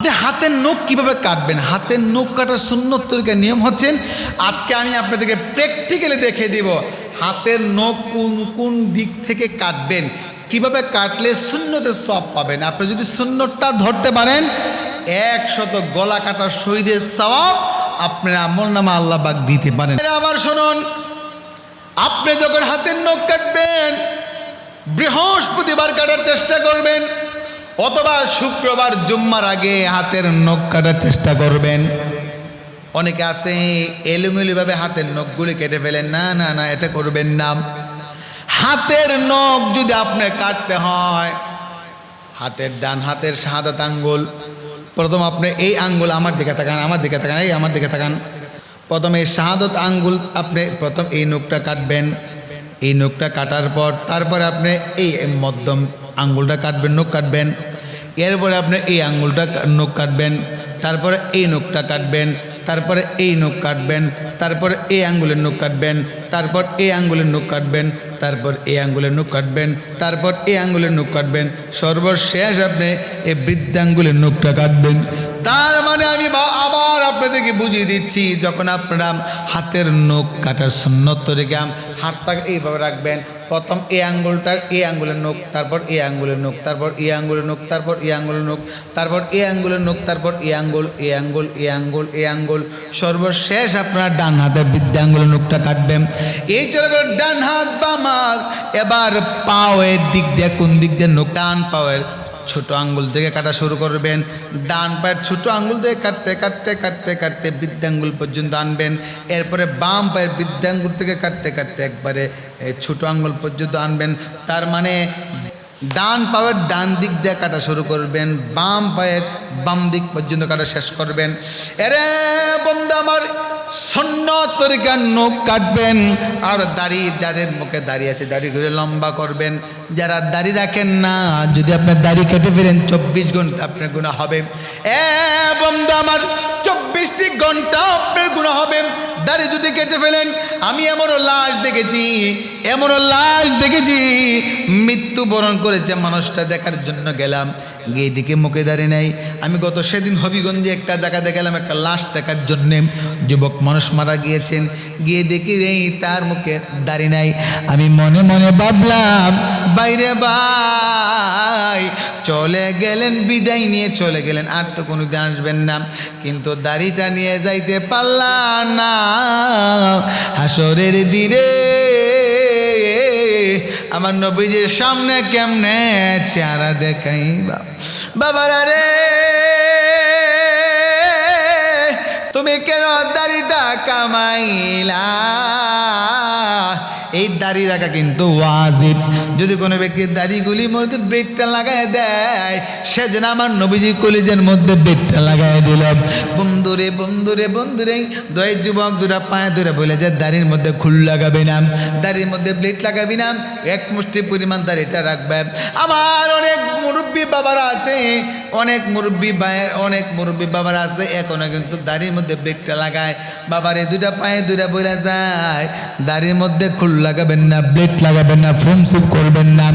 আপনি হাতের নখ কীভাবে কাটবেন? হাতের নখ কাটার সুন্নত তরিকার নিয়ম হচ্ছেন, আজকে আমি আপনাদেরকে প্র্যাকটিক্যালি দেখে দিব হাতের নখ কোন কোন দিক থেকে কাটবেন, কীভাবে কাটলে শূন্যতে সব পাবেন। আপনি যদি শূন্যটা ধরতে পারেন, একশত গলা কাটা শহীদের সওয়াব আপনার আমল নামা আল্লাহ বাগ দিতে পারেন। আবার শুনুন, আপনি যখন হাতের নখ কাটবেন, বৃহস্পতিবার কাটার চেষ্টা করবেন অথবা শুক্রবার জুম্মার আগে হাতের নখ কাটার চেষ্টা করবেন। অনেকে আছে এলোমেলোভাবে হাতের নখগুলি কেটে ফেলেন, না না না, এটা করবেন না। হাতের নখ যদি আপনার কাটতে হয়, হাতের ডান হাতের শাহাদাত আঙ্গুল, প্রথম আপনি এই আঙ্গুল আমার দিকে তাকান, আমার দিকে তাকান, এই আমার দিকে তাকান। প্রথমে এই শাহাদত আঙ্গুল আপনি প্রথম এই নখটা কাটবেন। এই নখটা কাটার পর তারপরে আপনি এই মধ্যম আঙ্গুলটা কাটবেন, নখ কাটবেন। এরপরে আপনি এই আঙুলটা নখ কাটবেন, তারপরে এই নখটা কাটবেন, তারপরে এই নখ কাটবেন, তারপরে এই আঙ্গুলের নখ কাটবেন, তারপর এই আঙ্গুলের নখ কাটবেন, তারপর এই আঙ্গুলের নখ কাটবেন, তারপর এই আঙ্গুলের নখ কাটবেন। সর্বশেষ আপনি এই বৃদ্ধাঙ্গুলের নখটা কাটবেন। তার মানে আমি আপনাদেরকে বুঝিয়ে দিচ্ছি, যখন আপনারা হাতের নখ কাটার সুন্নত রেখে হাতটাকে এইভাবে রাখবেন, প্রথম এই আঙ্গুলটা এই আঙ্গুলের নখ, তারপর এই আঙ্গুলের নখ, তারপর এই আঙ্গুলের নখ, তারপর এই আঙ্গুলের নখ, তারপর এই আঙ্গুলের নখ, তারপর এই আঙ্গুল এই আঙ্গুল এই আঙ্গুল এই আঙ্গুল। সর্বশেষ আপনার ডান হাতে বৃদ্ধাঙ্গুলের নখটা কাটবেন। এই চলে গেল ডান হাত বাম হাত এবার পাওয়ের দিক দিয়ে কোন দিক দিয়ে নখ? ডান পাওয়ের। ছোট আঙ্গুল থেকে কাটা শুরু করবেন। ডান পায়ের ছোট আঙ্গুল থেকে কাটতে কাটতে কাটতে কাটতে বৃদ্ধাঙ্গুল পর্যন্ত আনবেন। এরপরে বাম পায়ের বৃদ্ধাঙ্গুল থেকে কাটতে কাটতে একবারে ছোট আঙ্গুল পর্যন্ত আনবেন। তার মানে ডান পায়ের ডান দিক দিয়ে কাটা শুরু করবেন। বাম পায়ের বাম দিক পর্যন্ত কাটা শেষ করবেন। এরে বন্ধু আমার সন্ন তরিকার নখ কাটবেন। আর দাড়ি যাদের মুখে দাড়ি আছে, দাড়ি ঘুরে লম্বা করবেন। যারা দাড়ি রাখেন না, যদি আপনার দাড়ি কেটে ফেলেন, চব্বিশ ঘণ্টা আপনার গুণা হবে। বন্ধু আমার, চব্বিশটি ঘণ্টা আপনার গুণা হবে। দাড়ি যদি কেটে ফেলেন, আমি এমনও লাশ দেখেছি, এমনও লাশ দেখেছি। মৃত্যুবরণ করেছে মানুষটা দেখার জন্য গেলাম। গিয়ে দিকে মুখে দাঁড়িয়ে নেই। আমি গত সেদিন হবিগঞ্জে একটা জায়গাতে গেলাম একটা লাশ দেখার জন্যে যুবক মানুষ মারা গিয়েছেন। গিয়ে দেখি এই তার মুখে দাঁড়িয়ে নাই। আমি মনে মনে ভাবলাম, বাইরে ভাই, চলে গেলেন, বিদায় নিয়ে চলে গেলেন, আর তো কোনো দিন আসবেন না। কিন্তু দাড়িটা নিয়ে যাইতে পারলাম না। হাসরের দিনে আমার নবীজির সামনে কেমনে চেহারা দেখাই বাবা বাবারা রে তুমি কেন দাড়িটা কামাইলা? এই দাড়ি রাখা কিন্তু ওয়াজিব। যদি কোনো ব্যক্তির দাড়িগুলি মধ্যে ব্রেকটা লাগায় দেয় সে যেন আমার নবীজি কলিজের মধ্যে ব্রেকটা লাগায় দিল। বন্ধুরে বন্ধুরে বন্ধুরে দয় যুবক দুটা পায়ে ধরে বলে যে, দাড়ির মধ্যে খুল লাগাবে না, দাড়ির মধ্যে ব্লেড লাগাবি না, এক মুষ্টি পরিমাণ দাড়িটা রাখবে। আমার মুরব্বী বাবারা আছে, অনেক মুরব্বী বায়ের অনেক মুরব্বী বাবারা আছে, এখনও কিন্তু দাড়ির মধ্যে ব্রেকটা লাগায়। বাবারে দুইটা পায়ে দুইটা বইলা যায়, দাড়ির মধ্যে খুল লাগাবেন না ব্লেড লাগাবেন না ফোন করবেন না।